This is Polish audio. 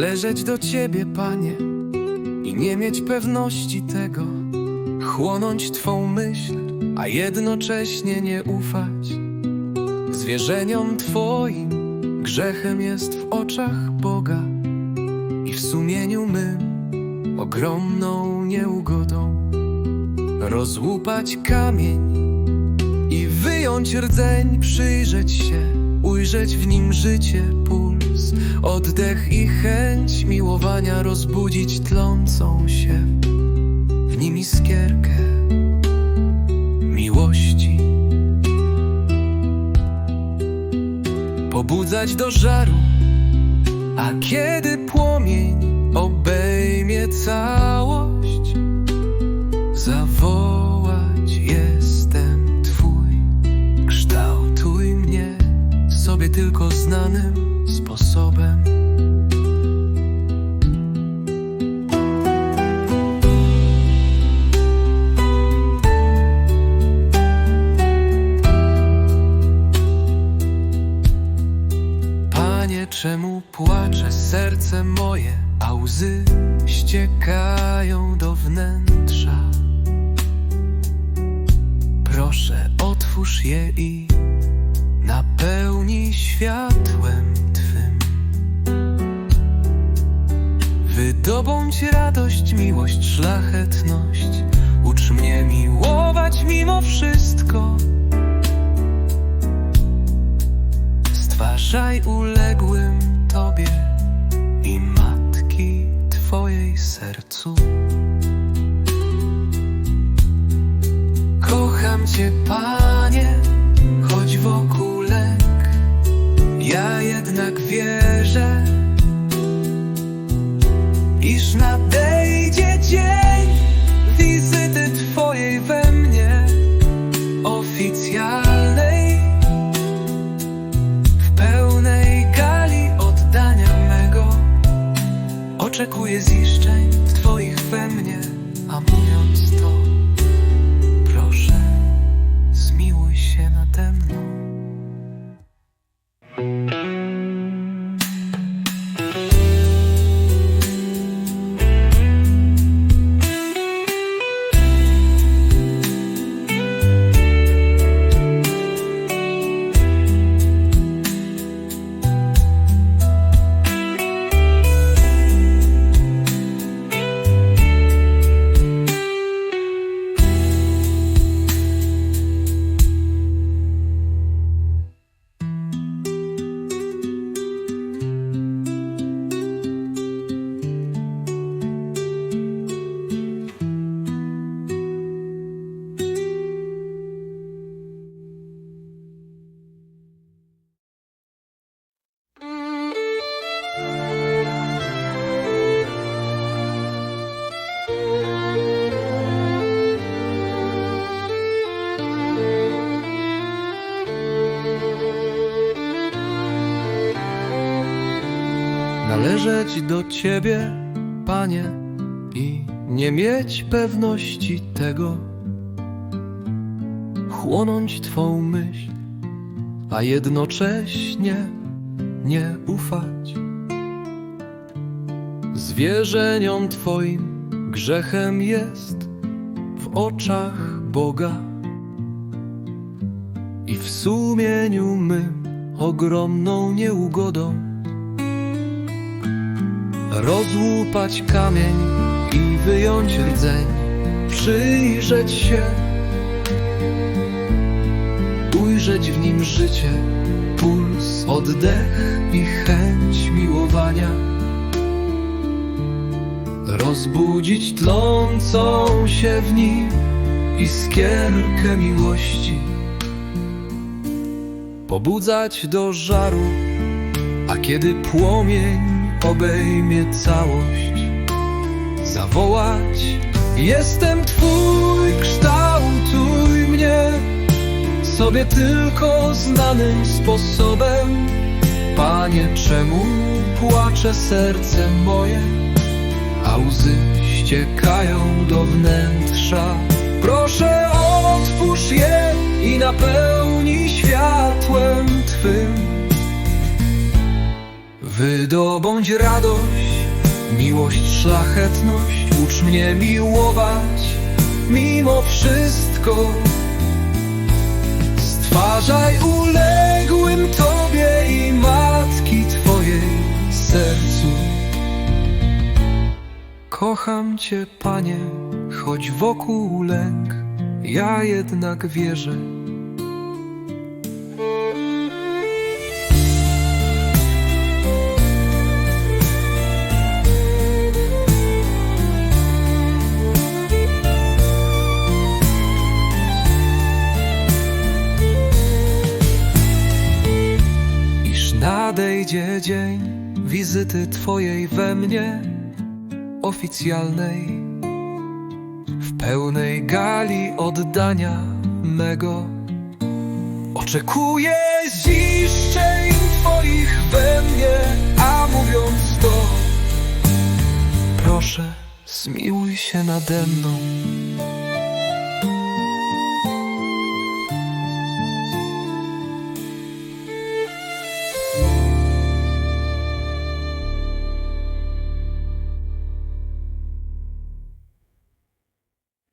Należeć do Ciebie, Panie, i nie mieć pewności tego, chłonąć Twą myśl, a jednocześnie nie ufać. Zwierzeniom Twoim grzechem jest w oczach Boga i w sumieniu mym ogromną nieugodą. Rozłupać kamień i wyjąć rdzeń, przyjrzeć się, ujrzeć w nim życie, puls, oddech i chęć miłowania, rozbudzić tlącą się w nim iskierkę miłości. Pobudzać do żaru, a kiedy płomień obejmie całość, zawołać jestem tylko znanym sposobem. Panie, czemu płacze serce moje, a łzy ściekają do wnętrza? Proszę, otwórz je i napełnij światłem Twym. Wydobądź radość, miłość, szlachetność. Ucz mnie miłować mimo wszystko. Stwarzaj uległym Tobie i matki Twojej sercu. Kocham Cię, Panie, jednak wierzę, iż nadejdzie dzień wizyty Twojej we mnie oficjalnej. W pełnej gali oddania mego Oczekuję ziszczeń Twoich we mnie A mówiąc to Proszę Zmiłuj się nade mną Należeć do Ciebie, Panie, i nie mieć pewności tego, chłonąć Twą myśl, a jednocześnie nie ufać. Zwierzeniom Twoim grzechem jest w oczach Boga i w sumieniu mym ogromną nieugodą rozłupać kamień i wyjąć rdzeń, przyjrzeć się, ujrzeć w nim życie, puls, oddech i chęć miłowania. Rozbudzić tlącą się w nim iskierkę miłości. Pobudzać do żaru, a kiedy płomień obejmie całość, zawołać: Jestem Twój, kształtuj mnie sobie tylko znanym sposobem. Panie, czemu płacze serce moje, a łzy ściekają do wnętrza? Proszę, otwórz je i napełnij światłem Twym. Wydobądź radość, miłość, szlachetność, ucz mnie miłować mimo wszystko. Stwarzaj uległym Tobie i Matki Twojej sercu. Kocham Cię, Panie, choć wokół lęk, ja jednak wierzę. Dzień wizyty Twojej we mnie oficjalnej, w pełnej gali oddania mego. Oczekuję ziszczeń Twoich we mnie, a mówiąc to, proszę, zmiłuj się nade mną.